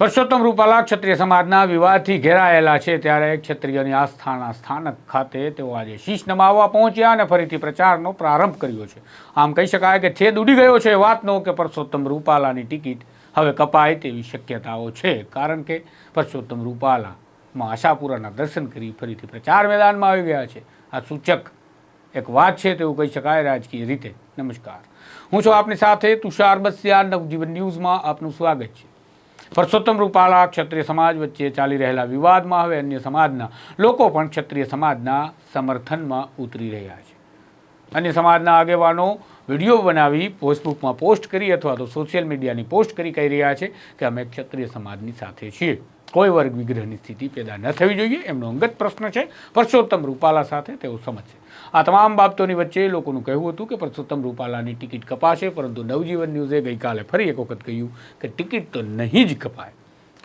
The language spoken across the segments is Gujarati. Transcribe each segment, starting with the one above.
પરસોત્તમ રૂપાલા ક્ષત્રિય સમાજના વિવાદથી ઘેરાયેલા છે ત્યારે ક્ષત્રિયની આસ્થાના સ્થાનક ખાતે તેઓ આજે શીશ નમાવવા પહોંચ્યા અને ફરીથી પ્રચારનો પ્રારંભ કર્યો છે. આમ કહી શકાય કે છેદ ઉડી ગયો છે વાતનો કે પરસોત્તમ રૂપાલાની ટિકિટ હવે કપાય તેવી શક્યતાઓ છે. કારણ કે પરસોત્તમ રૂપાલા માં આશાપુરાના દર્શન કરી ફરીથી પ્રચાર મેદાનમાં આવી ગયા છે. આ સૂચક એક વાત છે તેવું કહી શકાય રાજકીય રીતે. નમસ્કાર. હું છું આપની સાથે તુષાર બસિયા, નવજીવન ન્યૂઝમાં આપનું સ્વાગત છે. પરસોત્તમ રૂપાલા ક્ષત્રિય સમાજ વચ્ચે ચાલી રહેલા વિવાદમાં હવે અન્ય સમાજના લોકો પણ ક્ષત્રિય સમાજના સમર્થનમાં ઉતરી રહ્યા છે. અન્ય સમાજના આગેવાનો વીડિયો બનાવી ફેસબુકમાં પોસ્ટ કરી અથવા તો સોશિયલ મીડિયાની પોસ્ટ કરી કહી રહ્યા છે કે અમે ક્ષત્રિય સમાજની સાથે છીએ. કોઈ વર્ગ વિગ્રહની સ્થિતિ પેદા ન થવી જોઈએ, એમનો અંગત પ્રશ્ન છે. પરસોત્તમ રૂપાલા સાથે તેઓ સમજશે આ તમામ બાબતોની વચ્ચે લોકોનું કહેવું હતું કે પરસોત્તમ રૂપાલાની ટિકિટ કપાશે, પરંતુ નવજીવન ન્યૂઝે ગઈકાલે ફરી એક વખત કહ્યું કે ટિકિટ તો નહીં જ કપાય.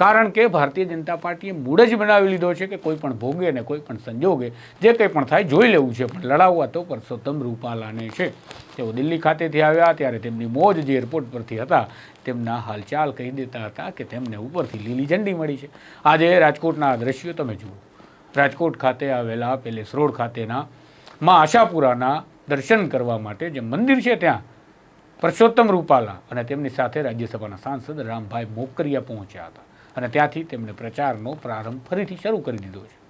કારણ કે ભારતીય જનતા પાર્ટીએ મૂળ જ બનાવી લીધો છે કે કોઈ પણ ભોગે ને કોઈ પણ સંજોગે, જે કંઈ પણ થાય જોઈ લેવું છે, પણ લડાવવા તો પરસોત્તમ રૂપાલાને છે. તેઓ દિલ્હી ખાતેથી આવ્યા ત્યારે તેમની મોજ જે એરપોર્ટ પરથી હતા, તેમના હાલચાલ કહી દેતા હતા કે તેમને ઉપરથી લીલી ઝંડી મળી છે. આજે રાજકોટના દ્રશ્યો તમે જુઓ. રાજકોટ ખાતે આવેલા પેલેસ રોડ ખાતેના માં આશાપુરાના દર્શન કરવા માટે જે મંદિર છે ત્યાં, પરસોત્તમ રૂપાલા અને તેમની સાથે રાજ્યસભાના સાંસદ રામભાઈ મોકરિયા પહોંચ્યા હતા. અને ત્યાંથી તેમણે પ્રચારનો પ્રારંભ ફરીથી શરૂ કરી દીધો છે.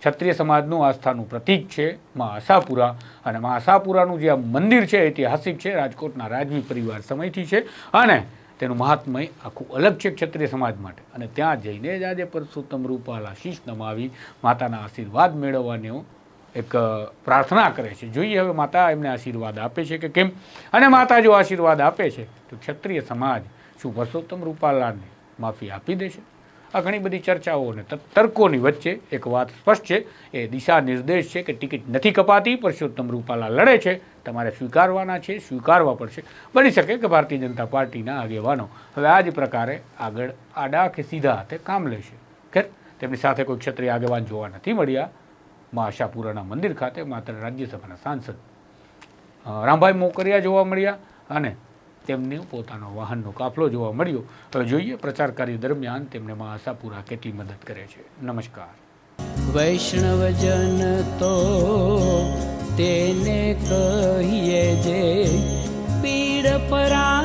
ક્ષત્રિય સમાજનું આસ્થાનું પ્રતીક છે મા આશાપુરા. અને મા આશાપુરાનું જે આ મંદિર છે, ઐતિહાસિક છે, રાજકોટના રાજવી પરિવાર સમયથી છે. અને તેનું મહાત્મય આખું અલગ છે ક્ષત્રિય સમાજ માટે. અને ત્યાં જઈને જ આજે પરસોત્તમ રૂપાલા શીશ નમાવી, માતાના આશીર્વાદ મેળવવાનો એક પ્રાર્થના કરે છે. જોઈએ હવે માતા એમને આશીર્વાદ આપે છે કે કેમ? અને માતા જો આશીર્વાદ આપે છે, તો ક્ષત્રિય સમાજ શું પરસોત્તમ રૂપાલાને માફી આપી દેશે આ ઘણી બધી ચર્ચાઓ અને તર્કોની વચ્ચે એક વાત સ્પષ્ટ છે. એ દિશા નિર્દેશ છે કે ટિકિટ નથી કપાતી, પરસોત્તમ રૂપાલા લડે છે. તમારે સ્વીકારવાના છે, સ્વીકારવા પડશે. બની શકે કે ભારતીય જનતા પાર્ટીના આગેવાનો હવે આ જ પ્રકારે આગળ આડા કે સીધા હાથે કામ લેશે. ખેર, તેમની સાથે કોઈ ક્ષત્રિય આગેવાન જોવા નથી મળ્યા. મા આશાપુરાના મંદિર ખાતે માત્ર રાજ્યસભાના સાંસદ રામભાઈ મોકરિયા જોવા મળ્યા અને તેમને પોતાનો વાહનનો કાફલો જોવા મળ્યો. હવે જોઈએ પ્રચાર કાર્ય દરમિયાન તેમને મા કેટલી મદદ કરે છે. નમસ્કાર. વૈષ્ણવજન તો તેને કહીએ જે પીડ પરાઈ